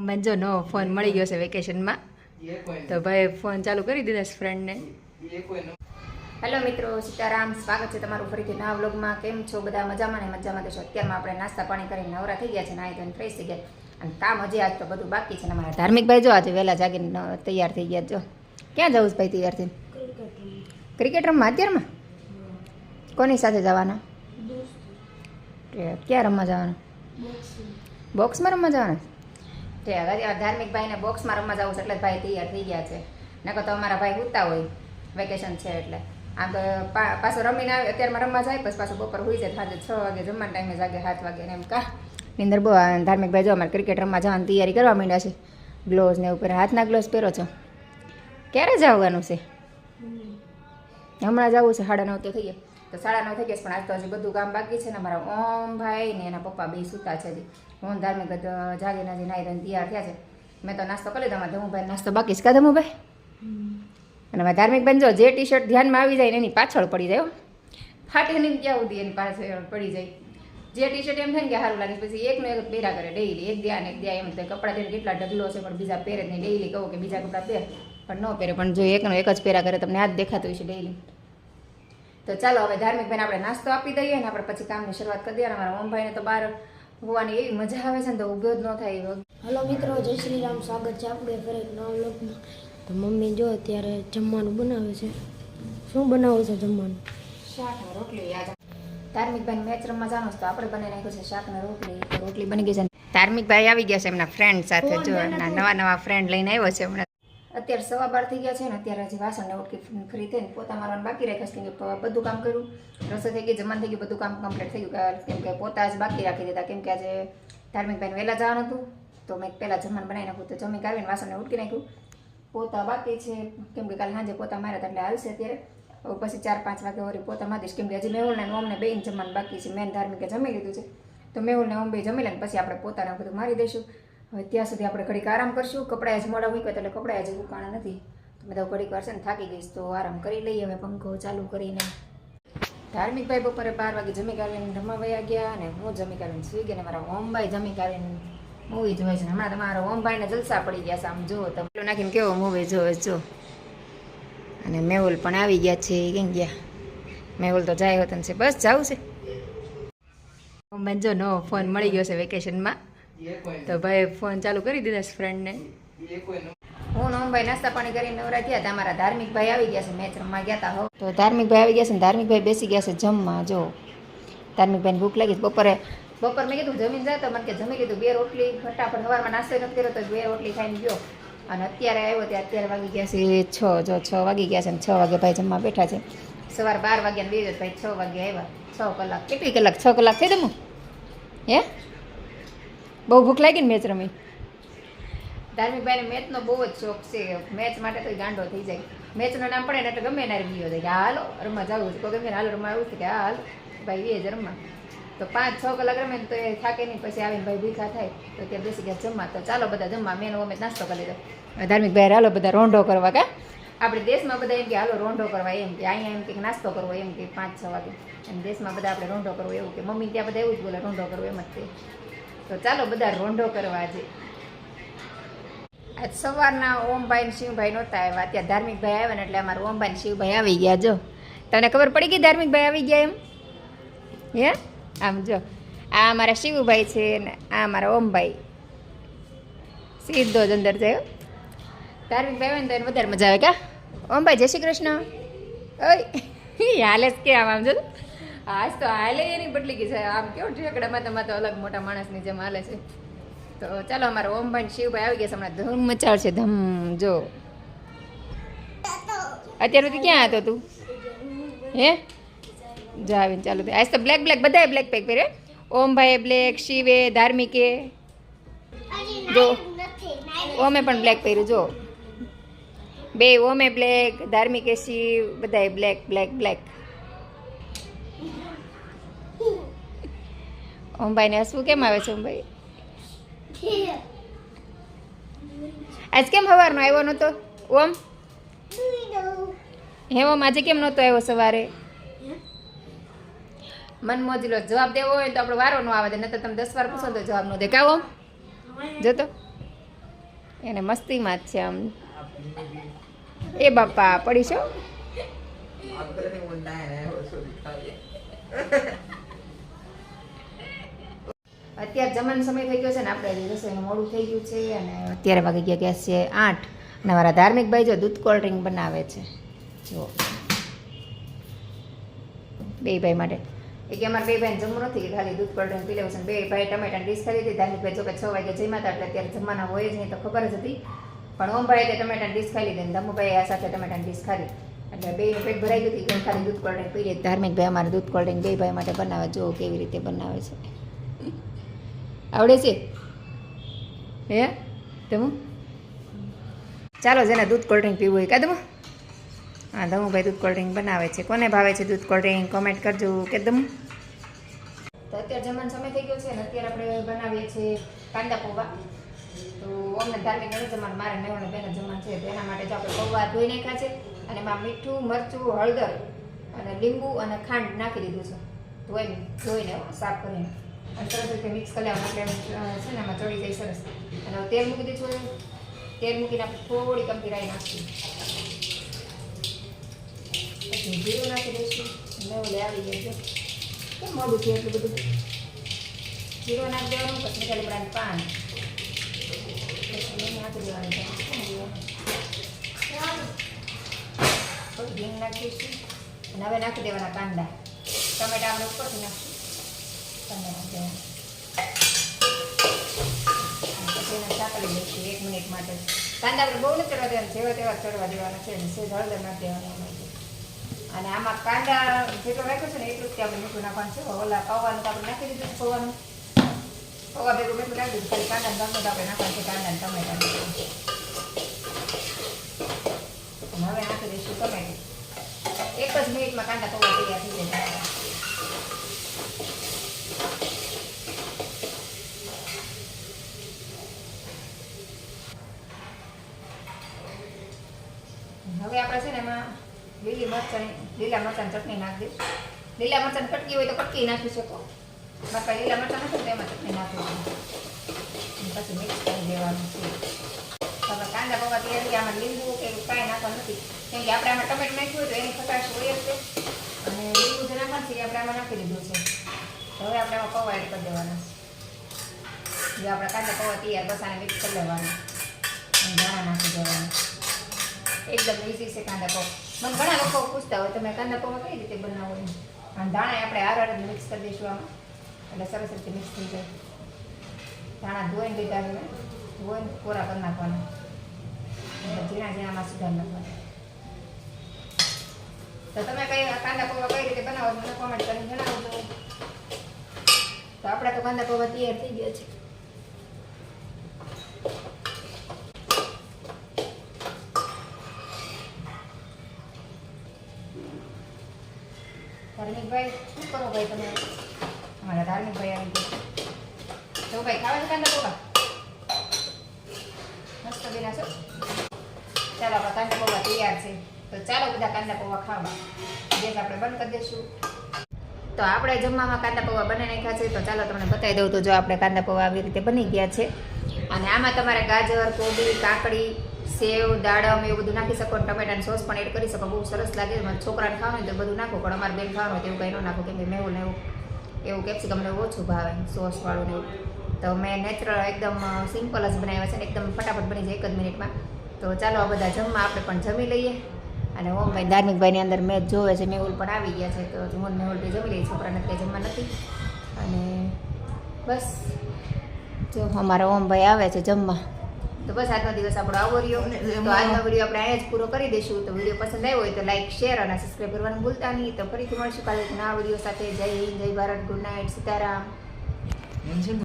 મને જો નવો ફોન મળી ગયો છે વેકેશનમાં તો ભાઈ ફોન ચાલુ કરી દીધા છે ફ્રેન્ડને હેલો મિત્રો સીતારામ સ્વાગત છે તમારું ફરીથી નવા વ્લોગમાં કેમ છો બધા? મજામાં ને મજામાં? તો છો અત્યારમાં આપણે નાસ્તા પાણી કરીને નવરા થઈ ગયા છે નાહી ધોઈને ફ્રેશ થઈ ગયા. અને કામ હજી આજ તો બધું બાકી છે ને અમારા ધાર્મિક ભાઈ જો આજે વહેલા જાગીને તૈયાર થઈ ગયા જો. ક્યાં જવું છે ભાઈ તૈયાર થઈને? ક્રિકેટ રમવા અત્યારમાં? કોની સાથે જવાના? કે ક્યાં રમવા જવાના? બોક્સમાં રમવા જવાના? તે હવે ધાર્મિક ભાઈને બોક્સમાં રમવા જવું છે એટલે ભાઈ તૈયાર થઈ ગયા છે. નકર તો અમારા ભાઈ ઉતા હોય વેકેશન છે એટલે. આમ તો પાછો રમીને આવે અત્યારમાં રમવા જાય પછી પાછો બપોર હોઈ જાય સાંજે છ વાગે જમવાના ટાઈમે જાગે સાત વાગે ને એમ કા. નિંદર બહુ ધાર્મિક ભાઈ જો અમારે ક્રિકેટ રમવા જવાની તૈયારી કરવા માંડ્યા છે. ગ્લોવ્સ ને ઉપર હાથના ગ્લોવ્સ પહેરો છો? ક્યારે જવાનું છે? હમણાં જવું છે સાડા નવ તો થઈ ગયા. તો સાડા નવ થઈ ગયા પણ આજ તો હજી બધું કામ બાકી છે ને મારા ઓમ ભાઈ ને એના પપ્પા બે સૂતા છે હજી. હું ધાર્મિક જ જાગીને હજી નાઈ ધોઈને તૈયાર થયા છે. મેં તો નાસ્તો કરી લીધો ધમુભાઈ નાસ્તો બાકી છે. કા ધમુભાઈ? અને અમારા ધાર્મિક બેન જો જે ટી શર્ટ ધ્યાનમાં આવી જાય ને એની પાછળ પડી જાય. ફાટે નહીં ક્યાં સુધી એની પાછળ પડી જાય. જે ટી શર્ટ એમ થાય ને કે સારું લાગે પછી એકનો એક પહેરા કરે ડેઈલી એક ધ્યાન એક દ્યા એમ થાય કપડાં તેને કેટલા ઢગલો છે, પણ બીજા પહેરે જ નહીં. ડેઈલી કહું કે બીજા કપડાં પહેર, પણ ન પહેરે. પણ જો એકનો એક જ પહેરા કરે, તમને આ જ દેખાતું હોય છે ડેઈલી તો ચાલો હવે ધાર્મિક બેન આપણે નાસ્તો આપી દઈએ ને આપણે પછી કામની શરૂઆત કરી દઈએ. અને અમારા ઓમભાઈને તો બહાર હોવાની એવી મજા આવે છે ને તો ઊભો જ ન થાય હલો મિત્રો જય શ્રી રામ. સ્વાગત છે આપણે ફરી એક નવા તો મમ્મી જો અત્યારે જમવાનું બનાવે છે. શું બનાવે છે જમવાનું? શાક રોટલી આજે. ધાર્મિક ભાઈ મેચ રમવા જાણો છે તો આપણે બનાવી નાખ્યું છે શાક ને રોટલી રોટલી બની ગઈ છે. ધાર્મિક ભાઈ આવી ગયા છે એમના ફ્રેન્ડ સાથે. જો એમના નવા નવા ફ્રેન્ડ લઈને આવ્યો છે હમણાં. અત્યારે સવા બાર થઈ ગયા છે ને અત્યારે હજી વાસણ ઉટકી ફ્રી થઈને પોતા મારવાનું બાકી રાખ્યા છે, કેમ કે બધું કામ કર્યું. રસોઈ થઈ ગઈ, જમવાનું થઈ ગયું, બધું કામ કમ્પ્લીટ થઈ ગયું. કેમ કે પોતા જ બાકી રાખી દીધા. કેમ કે આજે ધાર્મિક ભાઈને વહેલા જવાનું હતું, તો મેં પહેલાં જમવાનું બનાવી નાખ્યું. તો જમી કાઢીને વાસણને ઉટકી નાખ્યું. પોતા બાકી છે. કેમ કે કાલે સાંજે પોતા માર્યા હતા એટલે હાલશે અત્યારે. પછી ચાર પાંચ વાગે વળી પોતા મારીશ કેમ કે હજી મેહુલ ને ઓમને બેન જમવાનું બાકી છે. મેન ધાર્મિકે જમી લીધું છે. તો મેહુલ ને ઓમ બે જમી લે પછી આપણે પોતાને બધું મારી દઈશું. હવે ત્યાં સુધી આપણે ઘડીક આરામ કરશું. કપડાં જ મોડા મૂક્યા એટલે કપડાં જ ઉકાણા નથી. મેં ઘડીક વાર છે ને થાકી ગઈશ તો આરામ કરી લઈએ. હવે પંખો ચાલુ કરીને. ધાર્મિક ભાઈ બપોરે બાર વાગે જમી કાઢીને રમવા ગયા અને હું જમી કાઢીને સુઈ ગયા ને મારા ઓમભાઈ જમી કાઢીને મૂવી જોવે છે ને હમણાં તમારા ઓમભાઈને જલસા પડી ગયા છે, આમ જુઓ તમે. નાખીને કેવો મૂવી જોવે જો અને મેહુલ પણ આવી ગયા છે કેમ ગયા? મેહુલ તો જાય હોતન છે. બસ જાવું છે. ઓમભાઈ જો નવો ફોન મળી ગયો છે વેકેશનમાં તો ભાઈ ફોન ચાલુ કરી દીધા છે ફ્રેન્ડને હું નોમ ભાઈ નાસ્તા પાણી કરીને નવરા થયા હતા. અમારા ધાર્મિક ભાઈ આવી ગયા છે. મેચ રમવા ગયા હતા હો. તો ધાર્મિક ભાઈ આવી ગયા છે ને ધાર્મિક ભાઈ બેસી ગયા છે જમવા જો. ધાર્મિક ભાઈને ભૂખ લાગી બપોરે બપોર મેં કીધું જમીન જાય તો. મને કે જમી લીધું. બે રોટલી ફટાફટ સવારમાં નાસ્તો નથી કર્યો તો બે રોટલી ખાઈને ગયો. અને અત્યારે આવ્યો ત્યાં અત્યારે વાગી ગયા છે છ જો છ વાગી ગયા છે ને છ વાગે ભાઈ જમવા બેઠા છે. સવાર બાર વાગ્યા બે ભાઈ છ વાગે આવ્યા. છ કલાક. કેટલી કલાક? છ કલાક થઈ તમે હે? બહુ ભૂખ લાગી ને મેચ રમી. ધાર્મિક ભાઈને મેચનો બહુ જ શોખ છે. મેચ માટે તો ગાંડો થઈ જાય. મેચનું નામ પડે ને એટલે ગમે એના રમી જાય કે હાલો, રમવા જવું છે. કોઈ ગમે હાલો, રમવા આવું છે. કે હા હાલ. ભાઈ, એ જ રમવા. તો પાંચ, છ કલાક રમે તો એ થાકે નહીં. પછી આવીને ભાઈ ભીખા થાય. તો ત્યાં બેસી ગયા જમવા. તો ચાલો બધા જમવા. મેં અમે નાસ્તો કરી લીધો. હવે ધાર્મિક ભાઈ હાલો બધા રોંઢો કરવા કા? આપણે દેશમાં બધા એમ કે, હાલો, રોંઢો કરવા. એમ કે, અહીંયા એમ કે નાસ્તો કરવો. એમ કે પાંચ, છ વાગે. અને દેશમાં બધા આપણે રોંઢો કરવો એવું કે, મમ્મી ત્યાં બધા એવું જ બોલે, રોંઢો કરવો. એમ જ તે તો ચાલો બધા રોંઢો કરવા આજે. આજ સવારના ઓમભાઈ ને શિવભાઈ નહોતા આવ્યા. ત્યાં ધાર્મિક ભાઈ આવ્યા ને એટલે અમારા ઓમભાઈ ને શિવભાઈ આવી ગયા. જો તને ખબર પડી ગઈ ધાર્મિક ભાઈ આવી ગયા એમ? હે? આમ જો, આ અમારા શિવભાઈ છે ને આ અમારા ઓમભાઈ. સીધો જ અંદર જાય ધાર્મિકભાઈ ધાર્મિક ભાઈ આવે ને તો એને વધારે મજા આવે. કા? ઓમભાઈ, જય શ્રી કૃષ્ણ. ઓય હાલે જ કે આમ આમ જો. આજ તો હાલે એની બદલી ગઈ છે. આમ કેવું ઠેકડામાં તમારે તો અલગ મોટા માણસની જેમ હાલે છે. તો ચાલો, અમારા ઓમભાઈ શિવભાઈ આવી ગયા છે. હમણાં ધૂમ છે ધમ, જો. અત્યારે તું ક્યાં હતો તું? હે? જાવીને ચાલુ આજ તો બ્લેક બ્લેક બધાએ બ્લેક પેક પહેરે ઓમભાઈએ બ્લેક શિવે, ધાર્મિકે. જો. ઓમે પણ બ્લેક પહેર્યું, જો. બે ઓમે બ્લેક ધાર્મિકે, શિવ, બધાએ બ્લેક બ્લેક બ્લેક ઓમભાઈને હસવું કેમ આવે છે ઓમભાઈ આજ કેમ સવારનો આવ્યો નહોતો? ઓમ? હે ઓમ આજે કેમ નહોતો આવ્યો સવારે? મન મોજલો જવાબ દેવો હોય તો આપણે વારો ન આવે દે તો તમે દસ વાર પૂછો તો જવાબ ન દે. કાવો જોતો એને મસ્તીમાં જ છે આમ. એ બાપા પડીશો અત્યારે જમાનો સમય થઈ ગયો છે ને આપણે રસોઈનું મોડું થઈ ગયું છે અને અત્યારે વાગી ગયા ગેસ છે આઠ. અને મારા ધાર્મિક ભાઈ જો દૂધ કોલ્ડ ડ્રિંક બનાવે છે. જો બે ભાઈ માટે. એ કે અમારે બે ભાઈને જમવું નથી ખાલી દૂધ કોલ્ડ ડ્રિંક પી લેવું છે. બે ભાઈ ટમેટાની ડીશ ખાધી હતી, ધાર્મિક ભાઈ જો કે છ વાગે જમ્યા હતા, એટલે અત્યારે જમવાના હોય જ નહીં, તો ખબર જ હતી. પણ ઓમભાઈ તે ટમેટાની ડીશ ખાઈ લીધી ને ધમુભાઈ આ સાથે ટમેટા ડીશ ખાધી. એટલે બે પેટ ભરાઈ ગયું હતી કે ખાલી દૂધ કોલ્ડ ડ્રિંક પી લીધી. ધાર્મિક ભાઈ અમારે દૂધ કોલ્ડ ડ્રિંક બે ભાઈ માટે બનાવે જો કેવી રીતે બનાવે છે. આવડે છે? હે? તમું ચાલો જેને દૂધ કોલ્ડ ડ્રિંક પીવું હોય. કદમ હા, ધમુભાઈ દૂધ કોલ્ડ ડ્રિંક બનાવે છે. કોને ભાવે છે દૂધ કોલ્ડ ડ્રિંક કોમેન્ટ કરજો. કે દમ તો અત્યારે જમવાનો સમય થઈ ગયો છે ને અત્યારે આપણે બનાવીએ છીએ કાંદા પૌવા. તો અમને ધાર્મિક નથી મારે મેવાને બેને જમવાનું છે. તેના માટે જો આપણે પૌવા ધોઈ નાખ્યા છે અને એમાં મીઠું, મરચું, હળદર અને લીંબુ અને ખાંડ નાખી દીધું છે. ધોઈને ધોઈને, સાફ કરીને. સરસ રીતે મિક્સ કરી લેવાનું એટલે છે ને, આમાં ચડી જાય સરસ. અને તેલ મૂકી છે તેલ મૂકીને આપણે થોડી કમતી રાઈ નાખીશું. પછી જીરું નાખી દઈશું. મેવલે આવી જાય કેમ મોડું છે એટલું બધું? જીરું નાખી દેવાનું, પછી લીમડાનું પાન. પછી નાખી દેવાનું છે. હિંગ નાખી દઈશું અને હવે નાખી દેવાના કાંદા. ટમેટા આપણે ઉપરથી નાખીશું. એક મિનિટ માટે કાંદા આપણે બહુ નથી ચડવા જેવા તેવા ચડવા દેવાના છે. સેજ હળદર નાખી દેવાની અને આમાં કાંદા જેટલો રાખ્યો છે ને એટલું જ આપણે નાખવાનું છે ઓલા પૌવાનું તો નાખી દીધું પૌવાનું પૌવા ભેગું મીઠું નાખી દીધું કાંદા નાખવાનું છે કાંદા ટમેટા હવે નાખી દઈશું ટમેટું એક જ મિનિટમાં કાંદા પૌવા તૈયાર થઈ જાય હવે આપણે છે ને એમાં લીલી મરચાંની લીલા મરચાંની ચટણી નાખી દઈશ. લીલા મરચાંની કટકી હોય તો કટકી નાખી શકો. બાકી લીલા મરચાં નથી, તો એમાં ચટણી નાખી પછી મિક્સ કરી દેવાનું છે. હવે કાંદા પૌવા તૈયાર આમાં લીંબુ કે કાંઈ નાખવાનું નથી. કેમ કે આપણે આમાં ટમેટ નાખ્યું હોય તો એની ખટાશ હોય જ છે. અને લીંબુ જે નાખવાનું છે એ આપણે આમાં નાખી દીધું છે. હવે આપણે આમાં પૌવા એડ કરી દેવાના છે. જે આપણે કાંદા પૌવા તૈયાર બસ મિક્સ કરી લેવાનું. ધાણા નાખી દેવાના. એકદમ ઈઝી છે કાંદા પૌવા. મને ઘણા લોકો પૂછતા હોય, તમે કાંદા પૌવા કઈ રીતે બનાવો અને ધાણા આપણે આર મિક્સ કરી દઈશું આમાં. એટલે સરસ રીતે મિક્સ થઈ જાય. ધાણા ધોઈને લીધા છે ધોઈને કોરા કરી નાખવાના. ઝીણા ઝીણામાં સુધાર નાખવાના. તો તમે કઈ કાંદા પૌવા કઈ રીતે બનાવો મને કોમેન્ટ કરીને જણાવજો. તો આપણા તો કાંદા પૌવા તૈયાર થઈ ગયા છે. ધાર્મિકભાઈ શું કરો ભાઈ તમે? અમારા ધાર્મિકભાઈ આવી તો ભાઈ ખાવા છે કાંદા પૌવા મસ્ત બેના છો? ચાલો આપણા કાંદા પૌવા તૈયાર છે. તો ચાલો બધા કાંદા પૌવા ખાવા. ગેસ આપણે બંધ કરી દઈશું. તો આપણે જમવામાં કાંદા પૌવા બની નાખ્યા છે. તો ચાલો તમને બતાવી દઉં તો જો આપણે કાંદા પૌવા આવી રીતે બની ગયા છે. અને આમાં તમારે ગાજર કોબી કાકડી સેવ, દાડમ એવું બધું નાખી શકો ટમેટાની સોસ પણ એડ કરી શકો. બહુ સરસ લાગે. મારા છોકરાને ખાવાનું હોય તો બધું નાખો, પણ અમારે બેન ખાવાનું હોય તો એવું કંઈ ન નાખો. કેમ કે મેવું ને એવું એવું કેપ્સિકમ ને ઓછું ભાવે સોસવાળું ને એવું. તો મેં નેચરલ એકદમ સિમ્પલ જ બનાવ્યા છે ને એકદમ ફટાફટ બની જાય એક જ મિનિટમાં. તો ચાલો આ બધા જમવા આપણે પણ જમી લઈએ. અને ઓમભાઈ ધાર્મિકભાઈની અંદર મેચ જોવે છે, મેહુલ પણ આવી ગયા છે. તો હું મેહુલ બી જમી લઈએ છોકરાને કંઈ જમવા નથી. અને બસ, જો અમારા ઓમભાઈ આવે છે જમવા. તો બસ આજનો દિવસ આપણો આવો રહ્યો. તો આજનો વીડિયો આપણે અહીંયા જ પૂરો કરી દઈશું. તો વીડિયો પસંદ આવ્યો હોય તો લાઈક શેર અને સબસ્ક્રાઈબ કરવાનું ભૂલતા નહીં. તો ફરીથી મળશું કાલે નવા વીડિયો સાથે. જય હિન્દ જય ભારત ગુડ નાઇટ સીતારામ.